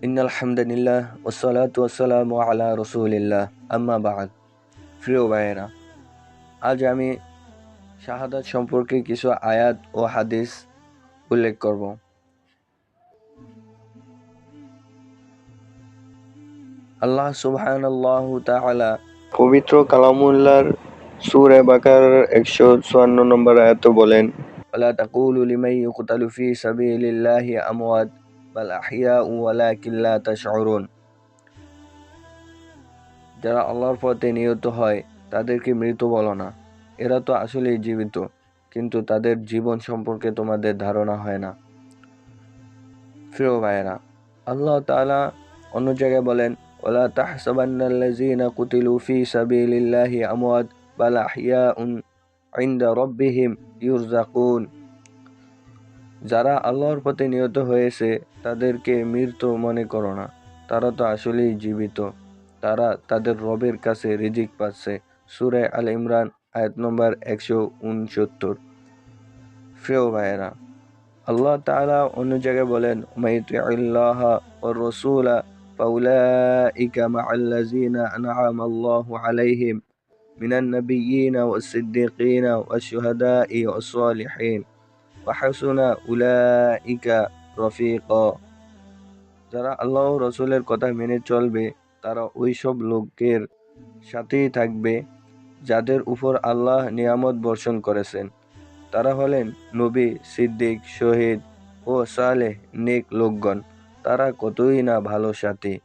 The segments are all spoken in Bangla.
ইন আলহামদুলিল্লাহ ওসালাতাম আলা রসুলিল্লাহ আম্মা বাদ প্রিয় ভাইয়েরা আজ আমি শাহাদাত সম্পর্কে কিছু আয়াত ও হাদিস উল্লেখ করব আল্লাহ সুবহান আল্লাহ তাআলা পবিত্র কালামুল্লাহর সূরা বাকারার 154 নম্বর আয়াতে বলেন আলা তাকুলু লিমান ইউকতালু ফি সাবিলিল্লাহি আমওয়াত বাল আহিয়া ওয়ালা কিল্লা যারা আল্লাহর পথে নিহত হয়, তাদেরকে মৃত বলো না। এরা তো আসলেই জীবিত, কিন্তু তাদের জীবন সম্পর্কে তোমাদের ধারণা হয় না। ফিরো ভাইয়েরা, আল্লাহ তালা অন্য জায়গায় বলেন, ওলা তাহসাবান্নাল্লাযীনা কুতিলু ফি সাবিলিল্লাহি আমওয়াত, বাল আহিয়াউন ইনদা রাব্বিহিম ইউরজাকুন যারা আল্লাহর পথে নিহত হয়েছে, তাদেরকে মৃত মনে করো না। তারা তো আসলেই জীবিত। তারা তাদের রবের কাছে রিজিক পাচ্ছে। সুরে আল ইমরান, আয়াত নম্বর একশো উনসত্তর। প্রিয় ভাইয়েরা, আল্লাহ তাআলা অন্য জায়গায় বলেন মাইতুল্লাহ ও রসুলা, ফাউলাইকা মাআল্লাযীনা আনআমা আল্লাহু আলাইহিম মিনান নাবিয়্যিনা ওয়াস-সিদ্দীকিনা ওয়াশ-শুহাদা'i ওয়াস-সালিহিন ওয়া হাসুনা উলাইকা রফিকা যারা আল্লাহ রসুলের কথা মেনে চলবে, তারা ওইসব লোকের সাথেই থাকবে, যাদের উপর আল্লাহ নিয়ামত বর্ষণ করেছেন। তারা হলেন নবী, সিদ্দিক, শহীদ ও সালেহ নেক লোকগণ। তারা কতই না ভালো সাথী।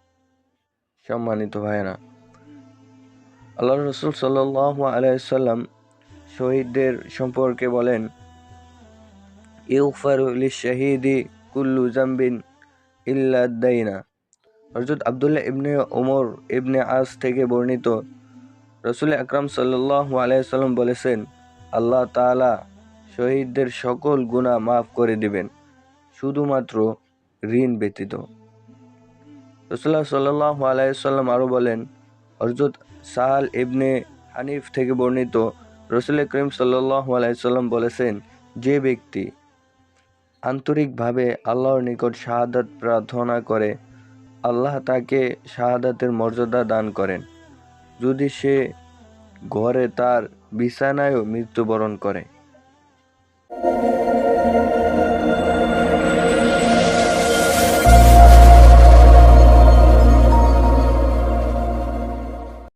সম্মানিত ভাইরা আল্লাহ রসুল সাল্লাহ আলাইসাল্লাম শহীদদের সম্পর্কে বলেন ইউফারুল শাহিদি কুল্লু জাম্বিন ইল্লাদ্দাইনা হজরত আবদুল্লাহ ইবনে ওমর ইবনে আস থেকে বর্ণিত রসুল আকরাম সাল্লাহ বলেছেন, আল্লাহ তাআলা শহীদদের সকল গুণা মাফ করে দিবেন, শুধুমাত্র ঋণ ব্যতীত। রসুল্লাহ সাল্লাহ আলাইসাল্লাম আরও বলেন হজরত সাহাল ইবনে হানিফ থেকে বর্ণিত রসুল করিম সাল্লাহ আলাইসাল্লাম বলেছেন, যে ব্যক্তি আন্তরিকভাবে আল্লাহর নিকট শাহাদাত প্রার্থনা করে, আল্লাহ তাকে শাহাদাতের মর্যাদা দান করেন। যদি সে ঘরে তার বিছানায়ও মৃত্যুবরণ করে।